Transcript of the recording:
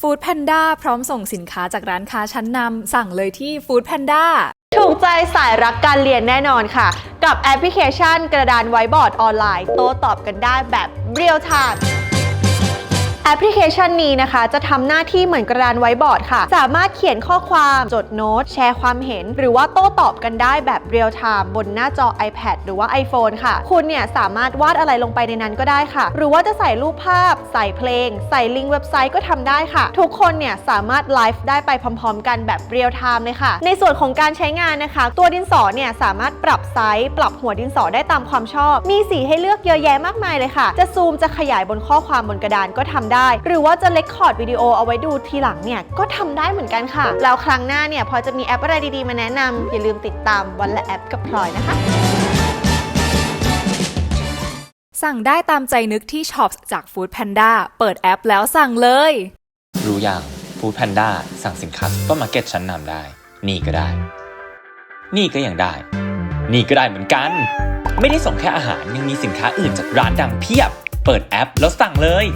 ฟู้ดแพนด้าพร้อมส่งสินค้าจากร้านค้าชั้นนำสั่งเลยที่ฟู้ดแพนด้าถูกใจสายรักการเรียนแน่นอนค่ะ กับแอปพลิเคชันกระดานไวบอร์ดออนไลน์ โต้ตอบกันได้แบบเรียลไทม์ อปพลิเคชันนี้นะคะ จะทำหน้าที่เหมือนกระดานไว้บอร์ดค่ะ สามารถเขียนข้อความจดโน้ต แชร์ความเห็น หรือว่าโต้ตอบกันได้แบบเรียลไทม์บนหน้าจอ iPad หรือว่า iPhone ค่ะ คุณเนี่ยสามารถวาดอะไรลงไปในนั้นก็ได้ค่ะ หรือว่าจะใส่รูปภาพ ใส่เพลง ใส่ลิงก์เว็บไซต์ก็ทำได้ค่ะ ทุกคนเนี่ยสามารถไลฟ์ได้ไปพร้อม ๆ กันแบบเรียลไทม์เลยค่ะ ในส่วนของการใช้งานนะคะ ตัวดินสอเนี่ยสามารถปรับไซส์ ปรับหัวดินสอได้ตามความชอบ มีสีให้เลือกเยอะแยะมากมายเลยค่ะ จะซูมจะขยายบนข้อความบนกระดานก็ทำได้หรือว่าจะเลคคอร์ดวิดีโอเอาไว้ดูทีหลังเนี่ยก็ทำได้เหมือนกันค่ะ แล้วครั้งหน้าเนี่ยพอจะมีแอปอะไรดีๆมาแนะนำอย่าลืมติดตามวันละแอปกับพลอยนะคะ สั่งได้ตามใจนึกที่ช็อปจาก Food Panda เปิดแอปแล้วสั่งเลย รู้อย่างฟู้ดแพนด้าสั่งสินค้าซุปเปอร์มาร์เก็ตชั้นนำได้ นี่ก็ได้ นี่ก็ยังได้ นี่ก็ได้เหมือนกัน ไม่ได้ส่งแค่อาหารยังมีสินค้าอื่นจากร้านดังเพียบ เปิดแอปแล้วสั่งเลย